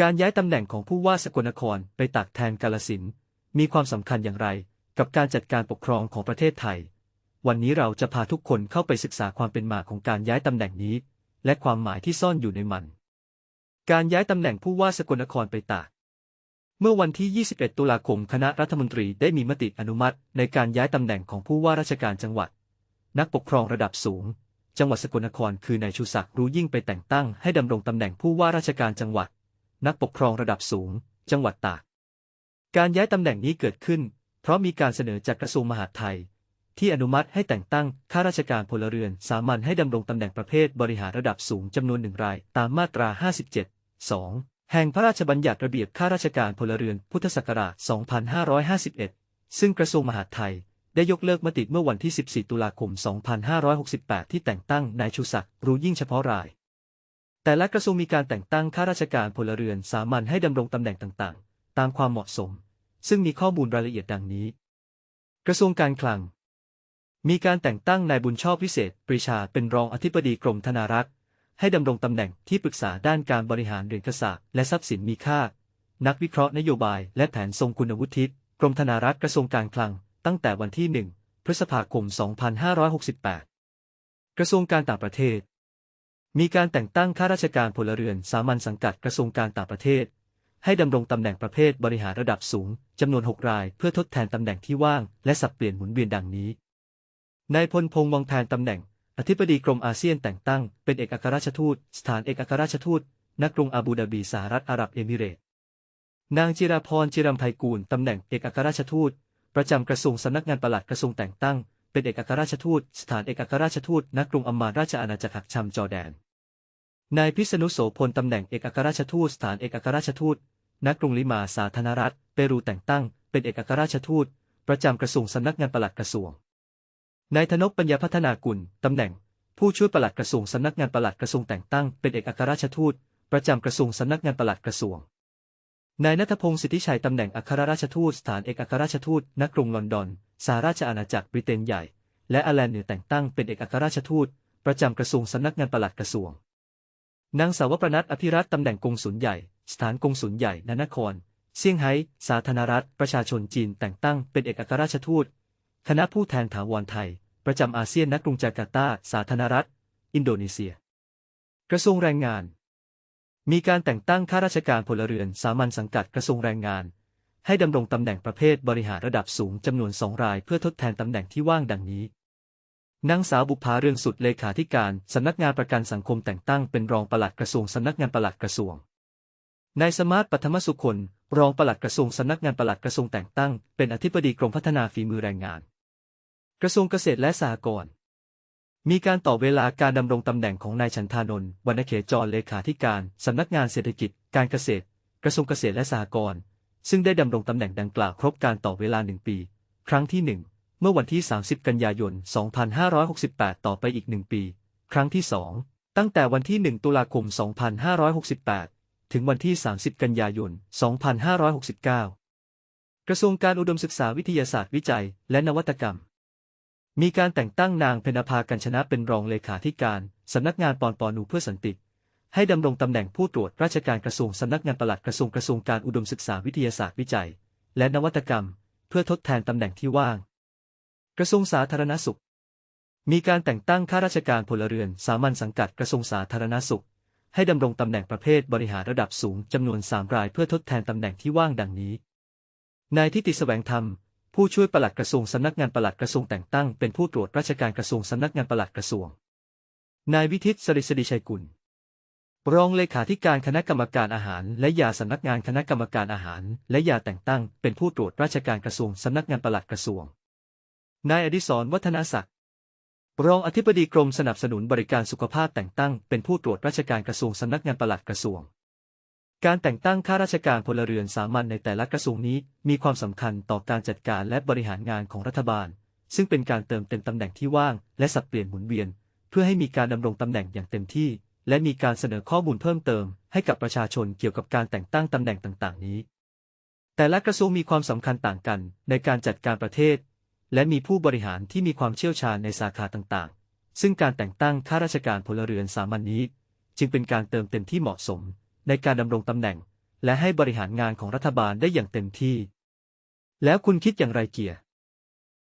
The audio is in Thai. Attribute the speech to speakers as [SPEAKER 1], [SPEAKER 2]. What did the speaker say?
[SPEAKER 1] การย้ายตำแหน่งของผู้ว่าสกลนครไปตากแทนกาลสินมีความสำคัญอย่างไร กับการจัดการปกครองของประเทศไทย วันนี้เราจะพาทุกคนเข้าไปศึกษาความเป็นมาของการย้ายตำแหน่งนี้ และความหมายที่ซ่อนอยู่ในมัน การย้ายตำแหน่งผู้ว่าสกลนครไปตาก เมื่อวันที่ 21 ตุลาคมคณะรัฐมนตรีได้มีมติอนุมัติ ในการย้ายตำแหน่งของผู้ว่าราชการจังหวัด นักปกครองระดับสูง จังหวัดสกลนครคือนายชูศักดิ์รู้ยิ่งไปแต่งตั้งให้ดำรงตำแหน่งผู้ว่าราชการจังหวัด นักปกครองระดับสูง จังหวัดตาก การย้ายตำแหน่งนี้เกิดขึ้น เพราะมีการเสนอจากกระทรวงมหาดไทย ที่อนุมัติให้แต่งตั้งข้าราชการพลเรือนสามัญให้ดำรงตำแหน่งประเภทบริหารระดับสูงจำนวนหนึ่งรายตามมาตรา 57 2 แห่งพระราชบัญญัติระเบียบข้าราชการพลเรือนพุทธศักราช 2551 ซึ่งกระทรวงมหาดไทยได้ยกเลิกมติเมื่อวันที่ 14 ตุลาคม 2568 ที่แต่งตั้งนายชูศักดิ์รู้ยิ่งเฉพาะราย แต่ละกระทรวงมีการแต่งตั้งข้าราชการพลเรือนสามัญให้ดำรงตำแหน่งต่างๆ ตามความเหมาะสม ซึ่งมีข้อมูลรายละเอียดดังนี้ กระทรวงการคลัง มีการแต่งตั้งนายบุญชอบวิเศษ ปรีชาเป็นรองอธิบดีกรมธนารักษ์ให้ดำรงตำแหน่งที่ปรึกษาด้านการบริหารเหรียญกระสาและทรัพย์สินมีค่า นักวิเคราะห์นโยบายและแผนทรงคุณวุฒิกรมธนารักษ์กระทรวงการคลัง ตั้งแต่วันที่ 1 พฤษภาคม 2568 กระทรวงการต่างประเทศ มีการแต่งตั้งข้าราชการพลเรือนสามัญสังกัดกระทรวงการต่างประเทศ ให้ดำรงตำแหน่งประเภทบริหารระดับสูงจำนวน 6 ราย เพื่อทดแทนตำแหน่งที่ว่าง และสับเปลี่ยนหมุนเวียนดังนี้นายพลพงษ์วังแทนตำแหน่ง อธิบดีกรมอาเซียนแต่งตั้ง เป็นเอกอัครราชทูต สถานเอกอัครราชทูตณกรุงอาบูดาบีสหรัฐอาหรับเอมิเรต์นางจิราพรจิรัมไพกูลตำแหน่งเอกอัครราชทูต ประจำกระทรวงสำนักงานปลัดกระทรวงแต่งตั้ง เป็นเอกอัครราชทูต สถานเอกอัครราชทูตณกรุงอัมมานราชอาณาจักรหักชัมจอร์แดน นายพิษณุโสพลตำแหน่งเอกอัครราชทูตสถานเอกอัครราชทูตณกรุงลิมาสาธารณรัฐเปรูแต่งตั้ง เป็นเอกอัครราชทูต ประจำกระทรวงสำนักงานปลัดกระทรวง นายธนกปัญญาพัฒนากุลตำแหน่ง ผู้ช่วยปลัดกระทรวงสำนักงานปลัดกระทรวงแต่งตั้ง เป็นเอกอัครราชทูต ประจำกระทรวงสำนักงานปลัดกระทรวง นายนัทพงศ์สิทธิชัยตำแหน่งอัครราชทูตสถานเอกอัครราชทูตณกรุงลอนดอนสหราชอาณาจักรบริเตนใหญ่ และอาแลนเหนือแต่งตั้งเป็นเอกอัครราชทูต ประจำกระทรวงสำนักงานปลัดกระทรวง นางสาวประนัทอภิรัตตำแหน่งกงสุลใหญ่ สถานกงสุลใหญ่ณนคร เซี่ยงไฮ้ สาธารณรัฐ ประชาชนจีนแต่งตั้งเป็นเอกอัครราชทูต คณะผู้แทนถาวรไทย ประจำอาเซียนณกรุงจาการ์ตา สาธารณรัฐ อินโดนีเซีย กระทรวงแรงงาน มีการแต่งตั้งข้าราชการพลเรือนสามัญสังกัดกระทรวงแรงงาน ให้ดำรงตำแหน่งประเภทบริหารระดับสูงจำนวนสองรายเพื่อทดแทนตำแหน่งที่ว่างดังนี้ นางสาวบุภาเรืองสุดเลขาธิการสำนักงานประกันสังคมแต่งตั้งเป็นรองปลัดกระทรวงสำนักงานปลัดกระทรวง นายสมาร์ทปัทมสุคน รองปลัดกระทรวงสำนักงานปลัดกระทรวงแต่งตั้ง เป็นอธิบดีกรมพัฒนาฝีมือแรงงาน กระทรวงเกษตรและสหกรณ์ มีการต่อเวลาการดำรงตำแหน่งของนายฉันทานนท์วรรณเขจรเลขาธิการสำนักงานเศรษฐกิจ การเกษตร กระทรวงเกษตรและสหกรณ์ ซึ่งได้ดำรงตำแหน่งดังกล่าวครบการต่อเวลาหนึ่งปี ครั้งที่หนึ่ง เมื่อวันที่ 30 กันยายน 2568 ต่อไปอีกหนึ่งปี ครั้งที่สองตั้งแต่วันที่ 1 ตุลาคม 2568 ถึงวันที่ 30 กันยายน 2569 กระทรวงการอุดมศึกษาวิทยาศาสตร์วิจัย และนวัตกรรม มีการแต่งตั้งนางเพญภากัญชนะเป็นรองเลขาธิการ สำนักงานปอนปอนูเพื่อสันติ ให้ดำรงตำแหน่งผู้ตรวจราชการกระทรวงสำนักงานปลัดกระทรวงกระทรวงการอุดมศึกษาวิทยาศาสตร์วิจัย และนวัตกรรม เพื่อทดแทนตำแหน่งที่ว่าง กระทรวงสาธารณสุข มีการแต่งตั้งข้าราชการพลเรือนสามัญสังกัดกระทรวงสาธารณสุข ให้ดำรงตำแหน่งประเภทบริหารระดับสูงจำนวนสามรายเพื่อทดแทนตำแหน่งที่ว่างดังนี้ นายทิติแสวงธรรม ผู้ช่วยปลัดกระทรวงสำนักงานปลัดกระทรวงแต่งตั้งเป็นผู้ตรวจราชการกระทรวงสำนักงานปลัดกระทรวง นายวิทิตสริสดิชัยกุล รองเลขาธิการคณะกรรมการอาหาร และยาสำนักงานคณะกรรมการอาหาร และยาแต่งตั้งเป็นผู้ตรวจราชการกระทรวงสำนักงานปลัดกระทรวง นายอดิศรวัฒนศักดิ์รองอธิบดีกรมสนับสนุนบริการสุขภาพแต่งตั้งเป็นผู้ตรวจราชการกระทรวงสำนักงานปลัดกระทรวง การแต่งตั้งข้าราชการพลเรือนสามัญในแต่ละกระทรวงนี้มีความสำคัญต่อการจัดการและบริหารงานของรัฐบาล ซึ่งเป็นการเติมเต็มตำแหน่งที่ว่างและสับเปลี่ยนหมุนเวียน เพื่อให้มีการดำรงตำแหน่งอย่างเต็มที่ และมีการเสนอข้อมูลเพิ่มเติม ให้กับประชาชนเกี่ยวกับการแต่งตั้งตำแหน่งต่าง ๆ นี้ แต่ละกระทรวงมีความสำคัญต่างกันในการจัดการประเทศ และมีผู้บริหารที่มีความเชี่ยวชาญในสาขาต่างๆ ซึ่งการแต่งตั้งข้าราชการพลเรือนสามัญนนี้ จึงเป็นการเติมเต็มที่เหมาะสม ในการดำรงตำแหน่ง และให้บริหารงานของรัฐบาลได้อย่างเต็มที่ แล้วคุณคิดอย่างไรเกียร์